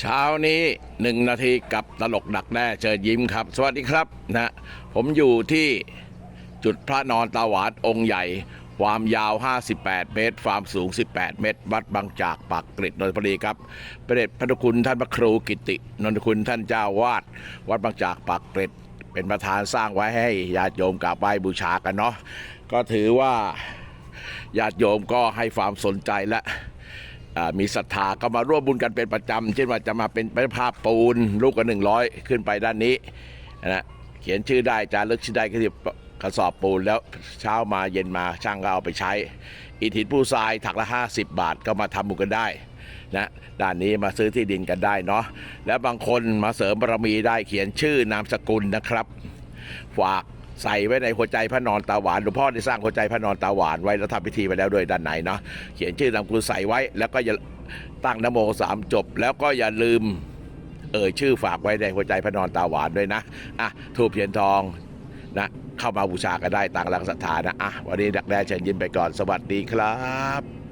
เช้านี้หนึ่งนาทีกับตลกดักแด้เชิญยิ้มครับ สวัสดีครับนะผมอยู่ที่จุดพระนอนตาหวานองค์ใหญ่ ความยาว 58 เมตร ความสูง 18 เมตร วัดบางจากปากเกร็ดนนทบุรีครับพระเดชพระคุณท่านพระครูกิตินนทคุณท่านเจ้าวาด วัดบางจากปากเกร็ดเป็นประธานสร้างไว้ให้ญาติโยมกราบไหว้บูชากันเนาะก็ถือว่าญาติโยมก็ให้ความสนใจและ มีศรัทธาก็มาร่วมบุญกันเป็นประจำเช่นว่าจะมาเป็นเป็นภาพปูนลูกกันหนึ่งร้อยขึ้นไปด้านนี้นะเขียนชื่อได้จารึกชื่อได้ก็ทีกระสอบปูนแล้วเช้ามาเย็นมาช่างก็เอาไปใช้ อิฐหินผู้ทรายถักละ 50 บาทก็มาทำบุญกันได้นะด้านนี้มาซื้อที่ดินกันได้เนาะแล้วบางคนมาเสริมบารมีได้เขียนชื่อนามสกุลนะครับ ฝาก ใส่ไว้ในหัวใจพระนอนตาหวานหลวงพ่อได้สร้างหัวใจพระนอนตาหวานไว้แล้วทำพิธีไปแล้วโดวยด้านในเนาะเขียนชื่อนามกุลใส่ไว้ แล้วก็อย่าตั้งนโมสามจบ แล้วก็อย่าลืมเอ่ยชื่อฝากไว้ในหัวใจพระนอนตาหวานด้วยนะอะทูบเทียนทองนะเข้ามาบูชากันได้ต่างหลังศรัทธานะอะวันนี้ดักแด้เชิญยิ้มไปก่อนสวัสดีครับ